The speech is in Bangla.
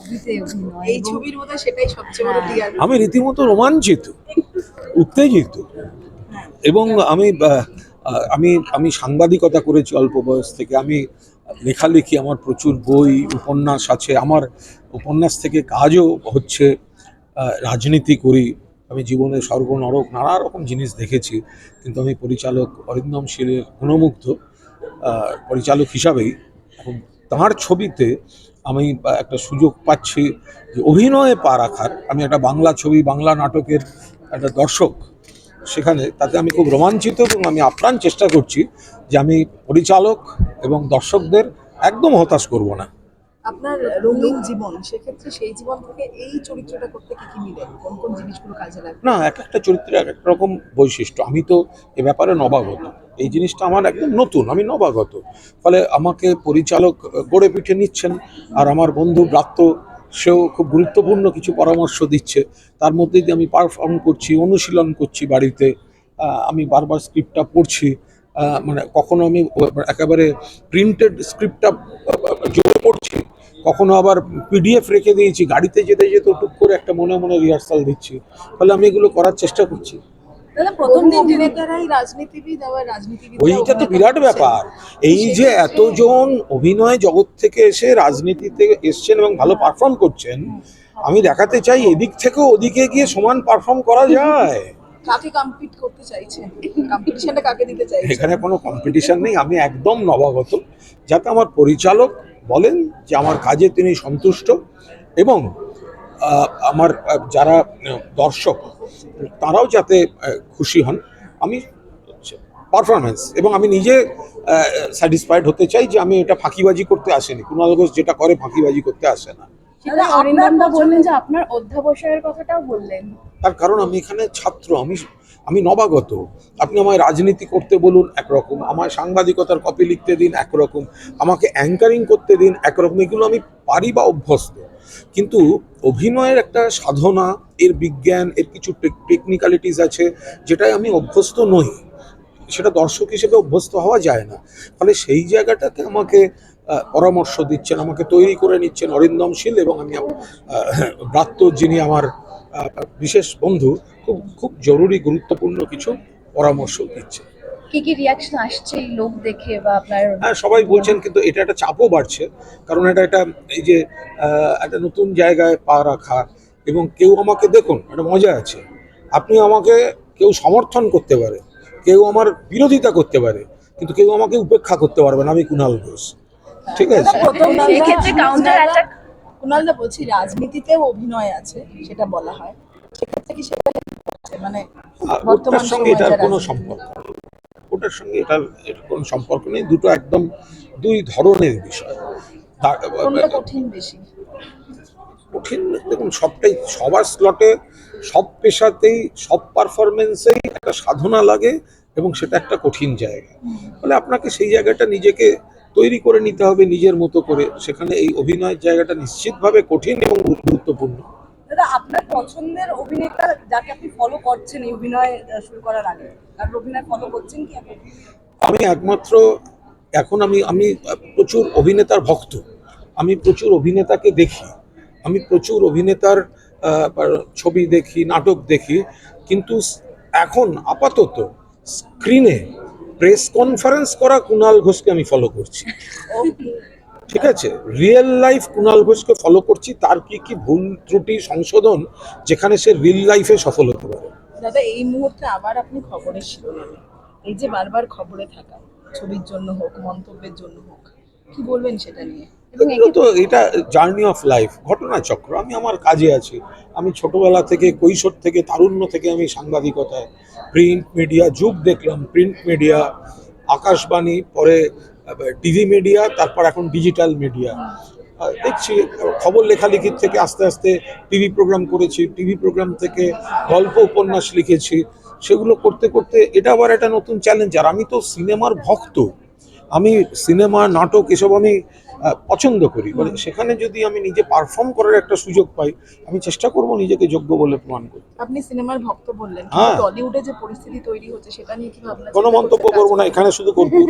ছবিতে অভিনয় এই ছবির মধ্যে সেটাই সবচেয়ে বড় হ্যাঁ। আমি রীতিমতো রোমাঞ্চিত উত্তেজিত এবং আমি আমি আমি সাংবাদিকতা করেছি অল্প বয়স থেকে। আমি লেখালেখি আমার প্রচুর বই উপন্যাস আছে। আমার উপন্যাস থেকে কাজও হচ্ছে রাজনীতি করি। আমি জীবনে স্বর্গ নরক নানা রকম জিনিস দেখেছি কিন্তু আমি পরিচালক অরিন্দম শীলের গুণমুগ্ধ পরিচালক হিসাবেই এখন তাঁর ছবিতে আমি একটা সুযোগ পাচ্ছি যে অভিনয়ে পা রাখার। আমি একটা বাংলা ছবি বাংলা নাটকের একটা দর্শক। সেখানে তাতে আমি খুব রোমাঞ্চিত এবং আমি আপ্রাণ চেষ্টা করছি যে আমি পরিচালক এবং দর্শকদের একদম হতাশ করব না। আপনার রঙিন জীবন সেক্ষেত্রে সেই জীবন থেকে এই চরিত্রটা করতে কি কি মিলে? কোন কোন জিনিসগুলো কাজে লাগে? না এক একটা চরিত্রের এক এক রকম বৈশিষ্ট্য। আমি তো এ ব্যাপারে নবাগত। এই জিনিসটা আমার একদম নতুন, আমি নবাগত। ফলে আমাকে পরিচালক গড়ে পিঠে নিচ্ছেন, আর আমার বন্ধু ব্রাত্য, সেও খুব গুরুত্বপূর্ণ কিছু পরামর্শ দিচ্ছে। তার মধ্যে দিয়ে আমি পারফর্ম করছি, অনুশীলন করছি বাড়িতে। আমি বারবার স্ক্রিপ্টটা পড়ছি। মানে কখনো আমি একেবারে প্রিন্টেড স্ক্রিপ্টটা জোরে পড়ছি, কখনো আবার পিডিএফ রেখে দিয়েছি, গাড়িতে যেতে যেতে টুক করে একটা মনে মনে রিহার্সাল দিচ্ছি। ফলে আমি এগুলো করার চেষ্টা করছি। দাদা প্রথম দিন অভিনেতারাই রাজনীতিবিদ আবার রাজনীতিবিদ ওইটা তো বিরাট ব্যাপার। এই যে এতজন অভিনয় জগৎ থেকে এসে রাজনীতিতে এসছেন এবং ভালো পারফর্ম করছেন আমি দেখাতে চাই এদিক থেকেও ওদিকে গিয়ে সমান পারফর্ম করা যায়। কাকে কম্পিট করতে চাইছেন? কম্পিটিশনটা কাকে দিতে চাইছেন? এখানে কোনো কম্পিটিশন নেই আমি একদম নবাগত। যাতে আমার পরিচালক বলেন যে আমার কাজে তিনি সন্তুষ্ট এবং আমার যারা দর্শক তারাও যাতে খুশি হন আমি পারফরমেন্স এবং আমি নিজে স্যাটিসফাইড হতে চাই যে আমি এটা ফাঁকিবাজি করতে আসেনি। কুণাল ঘোষ যেটা করে ফাঁকিবাজি করতে আসে না। অরিন্দমদা বললেন যে আপনার অধ্যাবসায়ের কথাটাও বললেন। তার কারণ আমি এখানে ছাত্র আমি আমি নবাগত। আপনি আমায় রাজনীতি করতে বলুন একরকম। আমায় সাংবাদিকতার কপি লিখতে দিন একরকম। আমাকে অ্যাঙ্কারিং করতে দিন একরকম। এগুলো আমি পারি বা অভ্যস্ত। কিন্তু অভিনয়ের একটা সাধনা, এর বিজ্ঞান, এর কিছু টেকনিক্যালিটিস আছে যেটাই আমি অভ্যস্ত নই। সেটা দর্শক হিসেবে অভ্যস্ত হওয়া যায় না। ফলে সেই জায়গাটাতে আমাকে পরামর্শ দিচ্ছেন, আমাকে তৈরি করে নিচ্ছেন অরিন্দম শীল এবং আমি ব্রাত্য, যিনি আমার বিশেষ বন্ধু, খুব খুব জরুরি, গুরুত্বপূর্ণ কিছু পরামর্শ দিচ্ছে কি কি রিয়াকশন আসছে এই লোক দেখে বা আপনার হ্যাঁ সবাই বলছেন কিন্তু এটা একটা চাপও বাড়ছে। কারণ এটা একটা এই যে আহ, একটা নতুন জায়গায় পা রাখা এবং কেউ আমাকে দেখুন একটা মজা আছে। আপনি আমাকে কেউ সমর্থন করতে পারে কেউ আমার বিরোধিতা করতে পারে কিন্তু কেউ আমাকে উপেক্ষা করতে পারবে না আমি কুণাল ঘোষ। ঠিক আছে? সেক্ষেত্রে কাউন্টার অ্যাটাক কুণালদা বলছি রাজনীতিতেও অভিনয় আছে সেটা বলা হয়। সেক্ষেত্রে কি সেটা মানে বর্তমান সঙ্গে এটার কোনো সম্পর্ক ওটার সঙ্গে এটার এটার কোনো সম্পর্ক নেই। দুটো একদম দুই ধরনের বিষয়। কঠিন কঠিন দেখুন সবটাই সবার স্লটে সব পেশাতেই সব পারফরমেন্সেই একটা সাধনা লাগে এবং সেটা একটা কঠিন জায়গা। ফলে আপনাকে সেই জায়গাটা নিজেকে তৈরি করে নিতে হবে নিজের মতো করে। সেখানে এই অভিনয়ের জায়গাটা নিশ্চিতভাবে কঠিন এবং গুরুত্বপূর্ণ। দাদা আপনার পছন্দের অভিনেতা যাকে আপনি ফলো করছেন এই অভিনয় শুরু করার আগে আর অভিনয় ফলো করছেন কি আমি একমাত্র এখন আমি আমি প্রচুর অভিনেতার ভক্ত। আমি প্রচুর অভিনেতাকে দেখি। আমি প্রচুর অভিনেতার ছবি দেখি নাটক দেখি। কিন্তু এখন আপাতত স্ক্রিনে প্রেস কনফারেন্স করা কুণাল ঘোষকে আমি ফলো করছি। ঠিক আছে? রিয়েল লাইফ কুণাল ঘোষকে ফলো করছি তার কি কি ভুল ত্রুটি সংশোধন যেখানে সে রিয়েল লাইফে সফল হতে পারে? দাদা এই মুহূর্তে আবার আপনি খবরের শিরোনামে। এই যে বারবার খবরে থাকা ছবির জন্য হোক মন্তব্যের জন্য হোক কি বলবেন সেটা নিয়ে? এগুলো তো এটা জার্নি অফ লাইফ ঘটনা চক্র আমি আমার কাজে আছি। আমি ছোটবেলা থেকে কৈশোর থেকে তারুণ্য থেকে আমি সাংবাদিকতায় প্রিন্ট মিডিয়া যুগ দেখলাম প্রিন্ট মিডিয়া আকাশবাণী পরে টিভি মিডিয়া তারপর এখন ডিজিটাল মিডিয়া দেখছি, খবর লেখালেখির থেকে আস্তে আস্তে টিভি প্রোগ্রাম করেছি টিভি প্রোগ্রাম থেকে গল্প উপন্যাস লিখেছি। সেগুলো করতে করতে এটা আবার একটা নতুন চ্যালেঞ্জ আর আমি তো সিনেমার ভক্ত। আমি সিনেমা নাটক, এসব আমি পছন্দ করি। মানে সেখানে যদি আমি নিজে পারফর্ম করার একটা সুযোগ পাই আমি চেষ্টা করব নিজেকে যোগ্য বলে প্রমাণ করতে। আপনি সিনেমার ভক্ত বললেন হ্যাঁ। টলিউডে যে পরিস্থিতি তৈরি হচ্ছে সেটা নিয়ে কি ভাবনা কোনো মন্তব্য করব না এখানে শুধু করব।